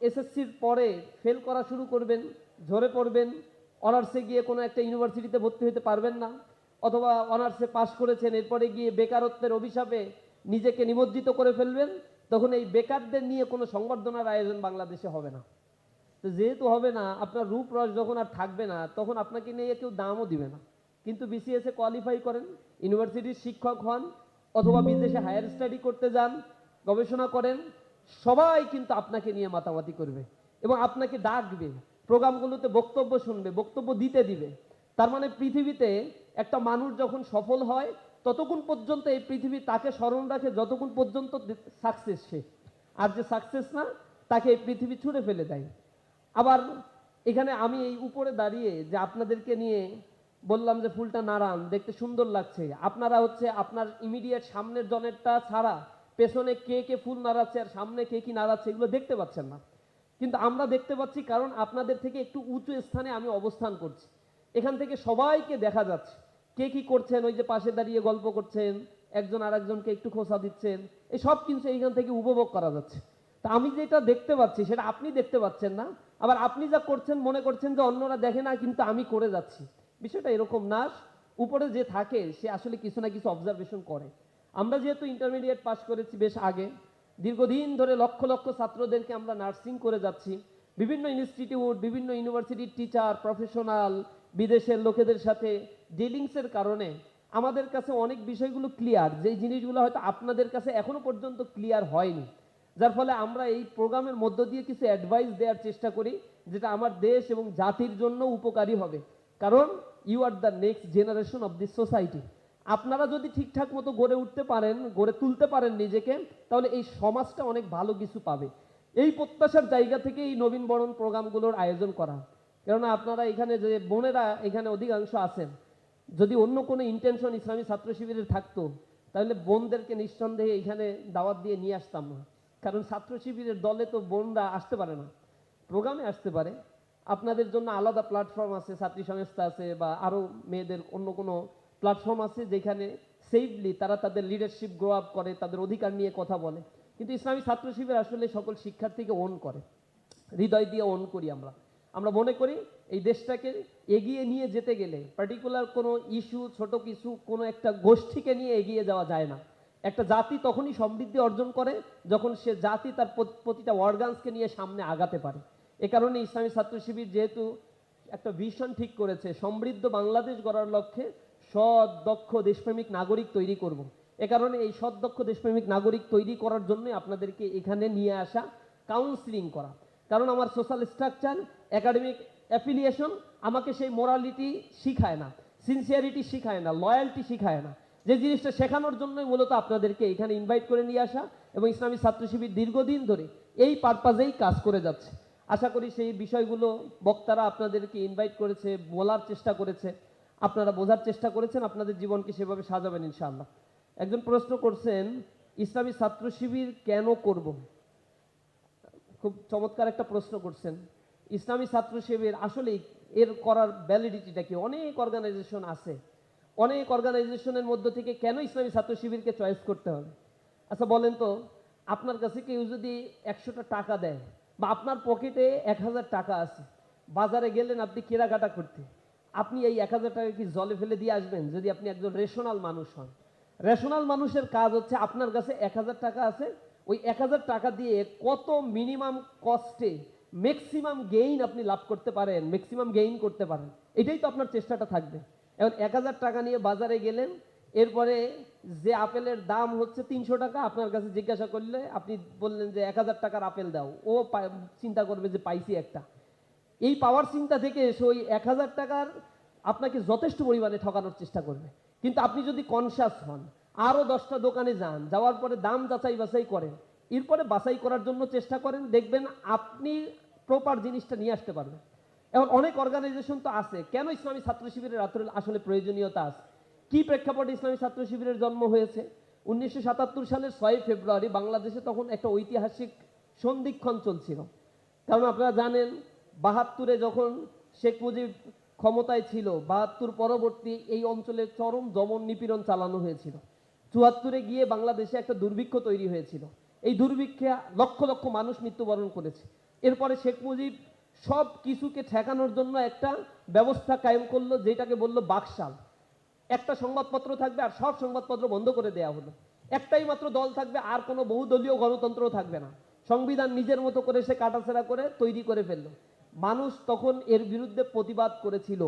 এসএসসির পরে ফেল করা শুরু করবেন, ঝরে পড়বেন অনার্সে গিয়ে কোনো একটা ইউনিভার্সিটিতে ভর্তি হতে পারবেন না, অথবা অনার্সে পাশ করেছেন, এরপরে গিয়ে বেকারত্বের অভিশাপে নিজেকে নিমজ্জিত করে ফেলবেন, তখন এই বেকারদের নিয়ে কোনো সংবর্ধনার আয়োজন বাংলাদেশে হবে না। তো যেহেতু হবে না, আপনার রূপ রস যখন আর থাকবে না, তখন আপনাকে নিয়ে কেউ দামও দিবে না। কিন্তু বিসিএসে কোয়ালিফাই করেন ইউনিভার্সিটির শিক্ষক হন, অথবা বিদেশে হায়ার স্টাডি করতে যান, গবেষণা করেন সবাই কিন্তু আপনাকে নিয়ে মাতামাতি করবে এবং আপনাকে ডাকবে, প্রোগ্রামগুলোতে বক্তব্য শুনবে, বক্তব্য দিতে দিবে। তার মানে পৃথিবীতে একটা মানুষ যখন সফল হয়, ততক্ষণ পর্যন্ত এই পৃথিবী তাকে স্মরণ রাখে, যতক্ষণ পর্যন্ত সাকসেস সে। আর যে সাকসেস না, তাকে এই পৃথিবী ছুঁড়ে ফেলে দেয়। আবার এখানে আমি এই উপরে দাঁড়িয়ে যে আপনাদেরকে নিয়ে বললাম যে ফুলটা নাড়ান, দেখতে সুন্দর লাগছে। আপনারা হচ্ছে আপনার ইমিডিয়েট সামনের জনেরটা ছাড়া পেছনে কে কে ফুল নাড়াচ্ছে আর সামনে কে কি নাড়াচ্ছে এগুলো দেখতে পাচ্ছেন না। কিন্তু আমরা দেখতে পাচ্ছি কারণ আপনাদের থেকে একটু উঁচু স্থানে আমি অবস্থান করছি। এখান থেকে সবাইকে দেখা যাচ্ছে। কে কি করছেন? ওই যে পাশে দাঁড়িয়ে গল্প করছেন, একজন আর একজনকে একটু খোসা দিচ্ছেন। এই সব কিছু এইখান থেকে উপভোগ করা যাচ্ছে। তা আমি যেটা দেখতে পাচ্ছি, সেটা আপনি দেখতে পাচ্ছেন না। আবার আপনি যা করছেন, মনে করছেন যে অন্যরা দেখে না, কিন্তু আমি করে যাচ্ছি। বিষয়টা এরকম না। উপরে যে থাকে, সে আসলে কিছু না কিছু অবজারভেশন করে। আমরা যেহেতু ইন্টারমিডিয়েট পাশ করেছি বেশ আগে, দীর্ঘদিন ধরে লক্ষ লক্ষ ছাত্রদেরকে আমরা নার্সিং করে যাচ্ছি। বিভিন্ন ইনস্টিটিউট বিভিন্ন ইউনিভার্সিটির টিচার প্রফেশনাল বিদেশের লোকেদের সাথে ডিলিংসের কারণে আমাদের কাছে অনেক বিষয়গুলো ক্লিয়ার যেই জিনিসগুলো হয়তো আপনাদের কাছে এখনও পর্যন্ত ক্লিয়ার হয়নি। যার ফলে আমরা এই প্রোগ্রামের মধ্য দিয়ে কিছু অ্যাডভাইস দেওয়ার চেষ্টা করি, যেটা আমার দেশ এবং জাতির জন্য উপকারী হবে। কারণ you are the next generation of this society আপনারা যদি ঠিকঠাক মতো গড়ে উঠতে পারেন, গড়ে তুলতে পারেন নিজেকে, তাহলে এই সমাজটা অনেক ভালো কিছু পাবে। এই প্রত্যাশার জায়গা থেকে এই নবীন বরণ প্রোগ্রামগুলোর আয়োজন করা। কেননা আপনারা এখানে যে বোনেরা এখানে অধিকাংশ আছেন, যদি অন্য কোনো ইন্টেনশন ইসলামী ছাত্র শিবিরের থাকতো, তাহলে বোনদেরকে নিঃসন্দেহে এখানে দাওয়াত দিয়ে নিয়ে আসতাম না। কারণ ছাত্র শিবিরের দলে তো বোনরা আসতে পারে না, প্রোগ্রামে আসতে পারে। আপনাদের জন্য আলাদা প্ল্যাটফর্ম আছে, ছাত্রী সংস্থা আছে বা আরও মেয়েদের অন্য কোনো প্ল্যাটফর্ম আছে যেখানে সেফলি তারা তাদের লিডারশিপ গ্রো আপ করে, তাদের অধিকার নিয়ে কথা বলে। কিন্তু ইসলামী ছাত্র শিবির আসলে সকল শিক্ষার্থীকে ওন করে। হৃদয় দিয়ে ওন করি আমরা। আমরা মনে করি এই দেশটাকে এগিয়ে নিয়ে যেতে গেলে পার্টিকুলার কোনো ইস্যু ছোট কিছু, কোনো একটা গোষ্ঠীকে নিয়ে এগিয়ে যাওয়া যায় না। একটা জাতি তখনই সমৃদ্ধি অর্জন করে যখন সে জাতি তার প্রতিটা অর্গানসকে নিয়ে সামনে আগাতে পারে। এ কারণে ইসলামী ছাত্র শিবির যেহেতু একটা ভিশন ঠিক করেছে, সমৃদ্ধ বাংলাদেশ গড়ার লক্ষ্যে সৎ, দক্ষ, দেশপ্রেমিক নাগরিক তৈরি করব। এ কারণে এই সৎ, দক্ষ, দেশপ্রেমিক নাগরিক তৈরি করার জন্যই আপনাদেরকে এখানে নিয়ে আসা কাউন্সিলিং করা। কারণ আমার সোশ্যাল স্ট্রাকচার একাডেমিক অ্যাফিলিয়েশন আমাকে সেই মোরালিটি শিখায় না সিনসিয়ারিটি শিখায় না লয়্যালটি শিখায় না। যে জিনিসটা শেখানোর জন্যই মূলত আপনাদেরকে এখানে ইনভাইট করে নিয়ে আসা এবং ইসলামী ছাত্র শিবির দীর্ঘদিন ধরে এই পারপাজেই কাজ করে যাচ্ছে। আশা করি সেই বিষয়গুলো বক্তারা আপনাদেরকে ইনভাইট করেছে, বলার চেষ্টা করেছে। আপনারা বোঝার চেষ্টা করেছেন, আপনাদের জীবনকে সেভাবে সাজাবেন ইনশাআল্লাহ। একজন প্রশ্ন করছেন, ইসলামী ছাত্র শিবির কেন করব? খুব চমৎকার একটা প্রশ্ন করছেন। ইসলামী ছাত্র শিবির আসলে এর করার ভ্যালিডিটিটা কি? অনেক অর্গানাইজেশন আছে। অনেক অর্গানাইজেশনের মধ্য থেকে কেন ইসলামী ছাত্র শিবিরকে চয়েস করতে হবে? আচ্ছা বলেন তো, আপনার কাছে কেউ যদি একশোটা টাকা দেয় বা আপনার পকেটে এক হাজার টাকা আছে, বাজারে গেলেন আপনি কেনাকাটা করতে। আপনি এই এক হাজার টাকা কি জলে ফেলে দিয়ে আসবেন যদি আপনি একজন রেশনাল মানুষ হন? রেশনাল মানুষের কাজ হচ্ছে আপনার কাছে এক হাজার টাকা আছে, ওই এক হাজার টাকা দিয়ে কত মিনিমাম কস্টে ম্যাক্সিমাম গেইন আপনি লাভ করতে পারেন ম্যাক্সিমাম গেইন করতে পারেন, এটাই তো আপনার চেষ্টাটা থাকবে। এখন এক হাজার টাকা নিয়ে বাজারে গেলেন, এরপরে যে আপেলের দাম হচ্ছে তিনশো টাকা, আপনার কাছে জিজ্ঞাসা করলে আপনি বললেন যে এক হাজার টাকার আপেল দাও, ও চিন্তা করবে যে পাইছি একটা। এই পাওয়ার চিন্তা থেকে এসে ওই এক হাজার টাকার আপনাকে যথেষ্ট পরিমাণে ঠকানোর চেষ্টা করবে। কিন্তু আপনি যদি কনসাস হন আরও দশটা দোকানে যান, যাওয়ার পরে দাম যাচাই বাছাই করেন, এরপরে বাছাই করার জন্য চেষ্টা করেন, দেখবেন আপনি প্রপার জিনিসটা নিয়ে আসতে পারবেন। এখন অনেক অর্গানাইজেশন তো আছে, কেন ইসলামী ছাত্র শিবিরের আসলে- আসলে প্রয়োজনীয়তা আছে? কি প্রেক্ষাপটে ইসলামী ছাত্র শিবিরের জন্ম হয়েছে? উনিশশো সাতাত্তর সালের ছয় ফেব্রুয়ারি বাংলাদেশে তখন একটা ঐতিহাসিক সন্ধিক্ষণ চলছিল। কারণ আপনারা জানেন বাহাত্তরে যখন শেখ মুজিব ক্ষমতায় ছিল, বাহাত্তর পরবর্তী এই অঞ্চলে চরম দমন নিপীড়ন চালানো হয়েছিল। চুয়াত্তরে গিয়ে বাংলাদেশে একটা দুর্ভিক্ষ তৈরি হয়েছিল। এই দুর্ভিক্ষে লক্ষ লক্ষ মানুষ মৃত্যুবরণ করেছে। এরপরে শেখ মুজিব সব কিছুকে ঠেকানোর জন্য একটা ব্যবস্থা কায়েম করল, যেটাকে বলল বাকশাল। একটা সংবাদপত্র থাকবে আর সব সংবাদপত্র বন্ধ করে দেয়া হলো। একটাই মাত্র দল থাকবে, আর কোনো বহুদলীয় গণতন্ত্র থাকবে না। সংবিধান নিজের মতো করে সে কাটাছেড়া করে তৈরি করে ফেলল। মানুষ তখন এর বিরুদ্ধে প্রতিবাদ করেছিল।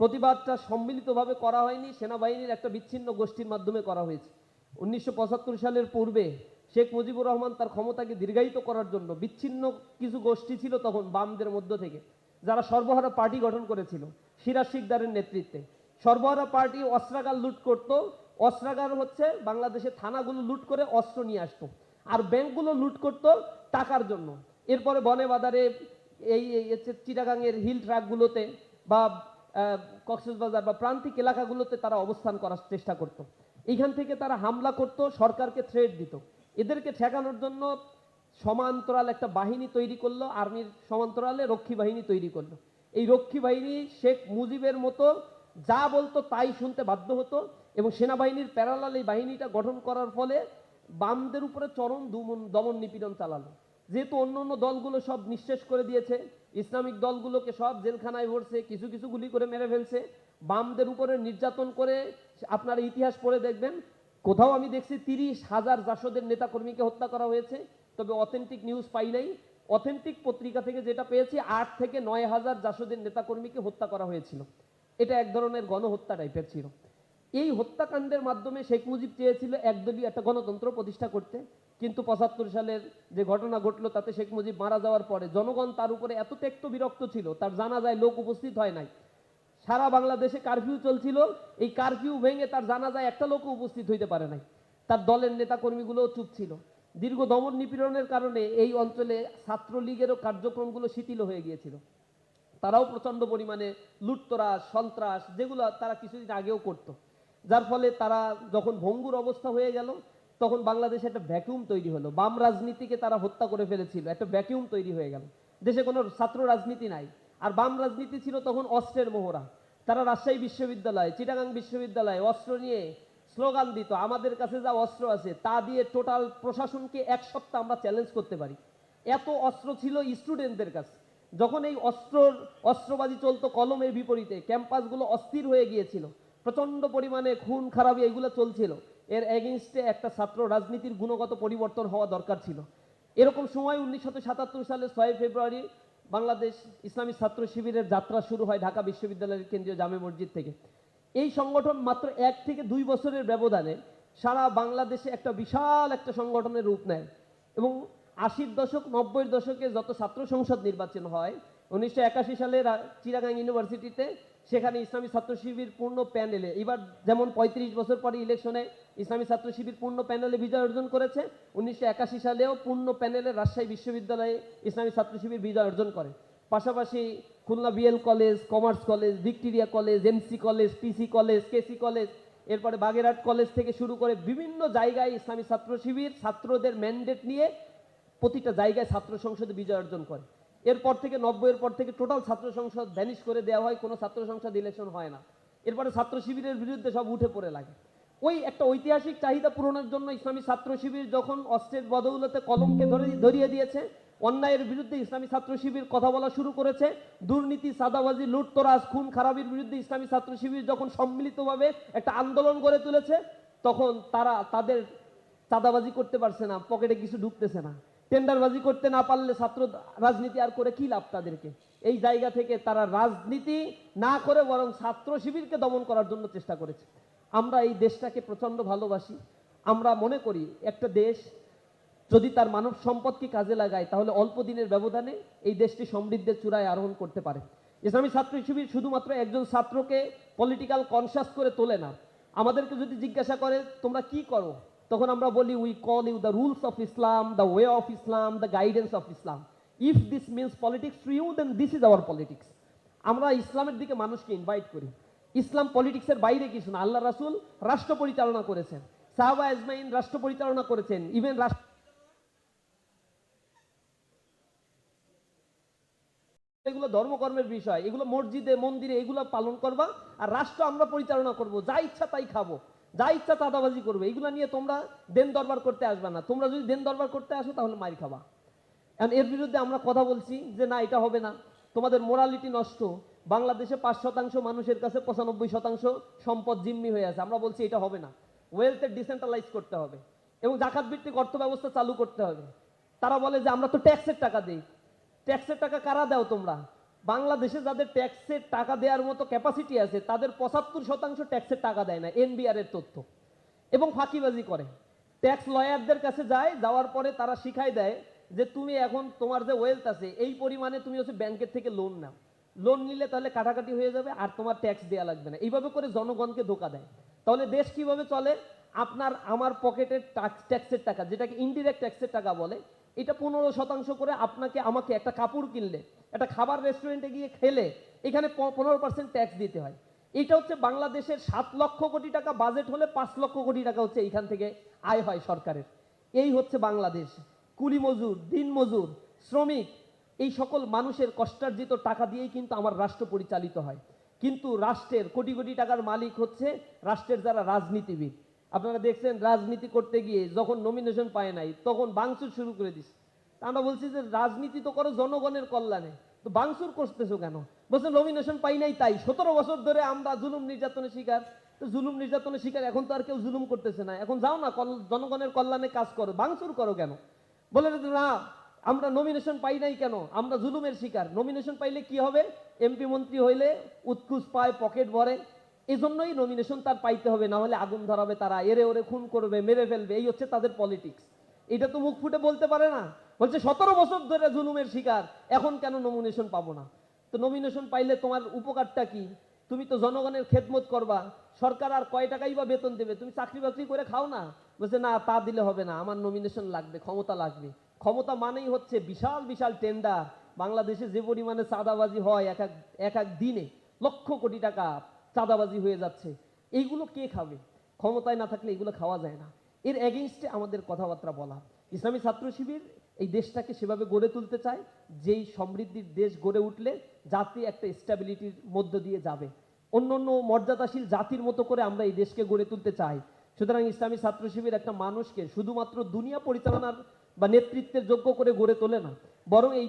প্রতিবাদটা সম্মিলিতভাবে করা হয়নি, সেনাবাহিনীর একটা বিচ্ছিন্ন গোষ্ঠীর মাধ্যমে করা হয়েছে। উনিশশো পঁচাত্তর সালের পূর্বে শেখ মুজিবুর রহমান তার ক্ষমতাকে দীর্ঘায়িত করার জন্য বিচ্ছিন্ন কিছু গোষ্ঠী ছিল তখন বামদের মধ্য থেকে, যারা সর্বহারা পার্টি গঠন করেছিল, সিরাজ শিকদারের নেতৃত্বে। সর্বহারা পার্টি অস্ত্রাগার লুট করত, অস্ত্রাগার হচ্ছে বাংলাদেশের থানাগুলো লুট করে অস্ত্র নিয়ে আসতো। আর ব্যাংকগুলো লুট করত টাকার জন্য। এরপরে বনে বাজারে এই চিটাগাংয়ের হিল ট্র্যাকগুলোতে বা কক্সবাজার বা প্রান্তিক এলাকাগুলোতে তারা অবস্থান করার চেষ্টা করত। এইখান থেকে তারা হামলা করত, সরকারকে থ্রেট দিত। এদেরকে ঠেকানোর জন্য সমান্তরাল একটা বাহিনী তৈরি করল, আর্মির সমান্তরালে রক্ষী বাহিনী তৈরি করল। এই রক্ষী বাহিনী শেখ মুজিবের মতো যা বলতো তাই শুনতে বাধ্য হতো এবং সেনাবাহিনীর প্যারালাল এই বাহিনীটা গঠন করার ফলে বামদের উপরে চরম দমন নিপীড়ন চালালো। যেহেতু অন্য অন্য দলগুলো সব নিঃশেষ করে দিয়েছে, ইসলামিক দলগুলোকে সব জেলখানায় ভরছে, কিছু কিছু গুলি করে মেরে ফেলছে, বামদের উপরে নির্যাতন করে আপনারা ইতিহাস পড়ে দেখবেন, কোথাও আমি দেখছি তিরিশ হাজার জাসদের নেতাকর্মীকে হত্যা করা হয়েছে, তবে অথেন্টিক নিউজ পাই নাই। অথেন্টিক পত্রিকা থেকে যেটা পেয়েছি, আট থেকে নয় হাজার জাসদের নেতাকর্মীকে হত্যা করা হয়েছিল। এটা এক ধরনের গণহত্যা টাইপের ছিল। এই হত্যাকাণ্ডের মাধ্যমে শেখ মুজিব চেয়েছিল একদলীয় একটা গণতন্ত্র প্রতিষ্ঠা করতে। কিন্তু পঁচাত্তর সালের যে ঘটনা ঘটলো, তাতে শেখ মুজিব মারা যাওয়ার পরে জনগণ তার উপরে এত ত্যক্ত বিরক্ত ছিল, তার জানাজায় লোক উপস্থিত হয় নাই। সারা বাংলাদেশে কারফিউ চলছিল, এই কারফিউ ভেঙে তার জানাজায় একটা লোকও উপস্থিত হইতে পারে নাই। তার দলের নেতাকর্মীগুলোও চুপ ছিল। দীর্ঘ দমন নিপীড়নের কারণে এই অঞ্চলে ছাত্রলীগেরও কার্যক্রমগুলো শিথিল হয়ে গিয়েছিল। তারাও প্রচণ্ড পরিমাণে লুটতরাজ, সন্ত্রাস, যেগুলো তারা কিছুদিন আগেও করত। যার ফলে তারা যখন ভঙ্গুর অবস্থা হয়ে গেল তখন বাংলাদেশে একটা ভ্যাকুয়াম তৈরি হলো। বাম রাজনীতিকে তারা হত্যা করে ফেলেছিল। একটা ভ্যাকুয়াম তৈরি হয়ে গেল। দেশে কোনো ছাত্র রাজনীতি নাই। আর বাম রাজনীতি ছিল তখন অস্ত্রের মোহরা। তারা রাজশাহী বিশ্ববিদ্যালয়, চিটাগাং বিশ্ববিদ্যালয় অস্ত্র নিয়ে স্লোগান দিত, আমাদের কাছে যা অস্ত্র আছে, তা দিয়ে টোটাল প্রশাসনকে এক সপ্তাহ আমরা চ্যালেঞ্জ করতে পারি। এত অস্ত্র ছিল স্টুডেন্টদের কাছে। যখন এই অস্ত্রর, অস্ত্রবাজি চলতো কলমের বিপরীতে, ক্যাম্পাসগুলো অস্থির হয়ে গিয়েছিল। প্রচণ্ড পরিমাণে খুন, খারাপি, এগুলো চলছিল। এর এগেনস্টে একটা ছাত্র রাজনীতির গুণগত পরিবর্তন হওয়া দরকার ছিল। এরকম সময় উনিশশো সাতাত্তর সালে ছয় ফেব্রুয়ারি বাংলাদেশ ইসলামী ছাত্র শিবিরের যাত্রা শুরু হয় ঢাকা বিশ্ববিদ্যালয়ের কেন্দ্রীয় জামে মসজিদ থেকে। এই সংগঠন মাত্র এক থেকে দুই বছরের ব্যবধানে সারা বাংলাদেশে একটা বিশাল একটা সংগঠনের রূপ নেয় এবং আশির দশক, নব্বইয়ের দশকে যত ছাত্র সংসদ নির্বাচন হয়, উনিশশো একাশি সালে চিরাগাং ইউনিভার্সিটিতে সেখানে ইসলামী ছাত্র শিবির পূর্ণ প্যানেলে, এবার যেমন পঁয়ত্রিশ বছর পরে ইলেকশনে ইসলামী ছাত্র শিবির পূর্ণ প্যানেলে বিজয় অর্জন করেছে, উনিশশো একাশি সালেও পূর্ণ প্যানেলে রাজশাহী বিশ্ববিদ্যালয়ে ইসলামী ছাত্র শিবির বিজয় অর্জন করে। পাশাপাশি Khulna BL college, commerce college, Victoria college, MC college, PC college, KC college, এরপরে বাগেরহাট কলেজ থেকে শুরু করে বিভিন্ন জায়গায় ইসলামী ছাত্র শিবির ছাত্রদের ম্যান্ডেট নিয়ে প্রতিটা জায়গায় ছাত্র সংসদে বিজয় অর্জন করে। এরপর থেকে নব্বইয়ের পর থেকে টোটাল ছাত্র সংসদ ভ্যানিশ করে দেওয়া হয়, কোনো ছাত্র সংসদ ইলেকশন হয় না। এরপরে ছাত্র শিবিরের বিরুদ্ধে সব উঠে পড়ে লাগে। ওই একটা ঐতিহাসিক চাহিদা পূরণের জন্য ইসলামী ছাত্র শিবির যখন অস্ত্রের বদৌলতে কলমকে ধরে, ধরিয়ে দিয়েছে, অন্যায়ের বিরুদ্ধে ইসলামী ছাত্র শিবির কথা বলা শুরু করেছে, দুর্নীতি, সাদাবাজি, লুটতরাজ, খুন খারাপির বিরুদ্ধে ইসলামী ছাত্র শিবির যখন সম্মিলিতভাবে একটা আন্দোলন গড়ে তুলেছে, তখন তারা, তাদের চাঁদাবাজি করতে পারছে না, পকেটে কিছু ঢুকতেছে না। টেন্ডারবাজি করতে না পারলে ছাত্র রাজনীতি আর করে কি লাভ তাদেরকে? এই জায়গা থেকে তারা রাজনীতি না করে বরং ছাত্র শিবিরকে দমন করার জন্য চেষ্টা করেছে। আমরা এই দেশটাকে প্রচণ্ড ভালোবাসি। আমরা মনে করি একটা দেশ যদি তার মানব সম্পদকে কাজে লাগায়, তাহলে অল্প দিনের ব্যবধানে এই দেশটি সমৃদ্ধের চূড়ায় আরোহণ করতে পারে। ইসলামী ছাত্র শিবির শুধুমাত্র একজন ছাত্রকে পলিটিক্যাল কনসাস করে তোলে না। আমাদেরকে যদি জিজ্ঞাসা করে, তোমরা কি করো? তখন আমরা বলি we call you the rules of Islam the way of Islam the guidance of Islam if this means politics to you then this is our politics আমরা ইসলামের দিকে মানুষকে ইনভাইট করি। ইসলাম পলিটিক্সের বাইরে কিছু না। আল্লাহ রাসূল রাষ্ট্র পরিচালনা করেছেন। সাহাবা আজমাইন রাষ্ট্র পরিচালনা করেছেন। ইভেন রাষ্ট্র এগুলো ধর্মকর্মের বিষয়। এগুলো মসজিদে, মন্দিরে এগুলো পালন করবা আর রাষ্ট্র আমরা পরিচালনা করব। যা ইচ্ছা তাই খাব। যা ইচ্ছা চাঁদাবাজি করবে, এগুলো নিয়ে তোমরা দেন দরবার করতে আসবে না। তোমরা যদি দেন দরবার করতে আসো, তাহলে মারি খাবা। এখন এর বিরুদ্ধে আমরা কথা বলছি যে, না, এটা হবে না। তোমাদের মোরালিটি নষ্ট। বাংলাদেশে পাঁচ শতাংশ মানুষের কাছে পঁচানব্বই শতাংশ সম্পদ জিম্মি হয়ে আছে। আমরা বলছি এটা হবে না। ওয়েলথের ডিসেন্ট্রালাইজ করতে হবে। এবং জাকাত ভিত্তিক অর্থ ব্যবস্থা চালু করতে হবে। তারা বলে যে, আমরা তো ট্যাক্সের টাকা দিই। ট্যাক্সের টাকা কারা দাও তোমরা? বাংলাদেশে যাদের ট্যাক্সের টাকা দেওয়ার মতো ক্যাপাসিটি আছে, তাদের পঁচাত্তর শতাংশ ট্যাক্সের টাকা দেয় না এনবিআর এর তথ্য। এবং ফাঁকিবাজি করে। ট্যাক্স লয়ারদের কাছে যায়, যাওয়ার পরে তারা শিখাই দেয় যে তুমি এখন তোমার যে ওয়েলথ আছে, এই পরিমাণে তুমি হচ্ছে ব্যাংকের থেকে লোন নাও। লোন নিলে তাহলে কাটাকাটি হয়ে যাবে আর তোমার ট্যাক্স দেওয়া লাগবে না। এইভাবে করে জনগণকে ধোকা দেয়। তাহলে দেশ কীভাবে চলে? আপনার, আমার পকেটের ট্যাক্সের টাকা, যেটাকে ইনডিরেক্ট ট্যাক্সের টাকা বলে, এটা পনেরো শতাংশ করে আপনাকে আমাকে একটা কাপড় কিনলে একটা খাবার রেস্টুরেন্টে গিয়ে খেলে এখানে পনেরো পার্সেন্ট ট্যাক্স দিতে হয়। এটা হচ্ছে বাংলাদেশের সাত লক্ষ কোটি টাকা বাজেট হলে পাঁচ লক্ষ কোটি টাকা হচ্ছে এইখান থেকে আয় হয় সরকারের। এই হচ্ছে বাংলাদেশ। কুলি মজুর, দিন মজুর, শ্রমিক, এই সকল মানুষের কষ্টার্জিত টাকা দিয়েই কিন্তু আমার রাষ্ট্র পরিচালিত হয়। কিন্তু রাষ্ট্রের কোটি কোটি টাকার মালিক হচ্ছে রাষ্ট্রের যারা রাজনীতিবিদ। আপনারা দেখছেন রাজনীতি করতে গিয়ে যখন নমিনেশন পায় নাই, তখন বাংচুর শুরু করে তা আমরা বলছি যে রাজনীতি তো করো জনগণের কল্যাণে। তো বাংচুর করতেছো কেন? বলছে নমিনেশন পাই নাই তাই। সতেরো বছর ধরে আমরা জুলুম নির্যাতনের শিকার। তো জুলুম নির্যাতনের শিকার এখন তো আর কেউ জুলুম করতেছে না। এখন যাও না জনগণের কল্যাণে কাজ করো। বাংচুর করো কেন? বলে না, আমরা নমিনেশন পাই নাই কেন? আমরা জুলুমের শিকার। নমিনেশন পাইলে কি হবে? এমপি মন্ত্রী হইলে উৎকুচ পায়, পকেট ভরে। এই জন্যই নমিনেশন তার পাইতে হবে, না হলে আগুন ধরাবে তারা। এরে ওরে খুন করবে, মেরে ফেলবে। এই হচ্ছে তাদের পলিটিক্স এটা তো মুখ ফুটে বলতে পারে না। বলছে, সতেরো বছর ধরে জুলুমের শিকার, এখন কেন নমিনেশন পাবো না? তো নমিনেশন পাইলে তোমার উপকারটা কি? তুমি তো জনগণের খেদমত করবা, সরকার আর কয় টাকাই বা বেতন দেবে? তুমি চাকরি বাকরি করে খাও না? বলছে, না, তা দিলে হবে না, আমার নমিনেশন লাগবে, ক্ষমতা লাগবে। ক্ষমতা মানেই হচ্ছে বিশাল বিশাল টেন্ডার বাংলাদেশে যে পরিমাণে চাঁদাবাজি হয় এক এক এক এক দিনে, লক্ষ কোটি টাকা চাঁদাবাজি হয়ে যাচ্ছে। এইগুলো কে খাবে? ক্ষমতায় না থাকলে এগুলো খাওয়া যায় না। এর এগেনস্টে আমাদের কথাবার্তা বলা। ইসলামী ছাত্র শিবির এই দেশটাকে সেভাবে গড়ে তুলতে চায়, যেই সমৃদ্ধির দেশ গড়ে উঠলে জাতি একটা স্ট্যাবিলিটির মধ্য দিয়ে যাবে। অন্য অন্য মর্যাদাশীল জাতির মতো করে আমরা এই দেশকে গড়ে তুলতে চাই। সুতরাং ইসলামী ছাত্র শিবির একটা মানুষকে শুধুমাত্র দুনিয়া পরিচালনার বা নেতৃত্বের যোগ্য করে গড়ে তোলে না, বরং এই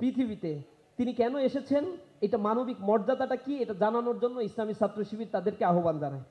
পৃথিবীতে তিনি কেন এসেছেন, এটা মানবিক মর্যাদাটা কি, এটা জানানোর জন্য ইসলামী ছাত্র শিবির তাদেরকে আহ্বান জানায়।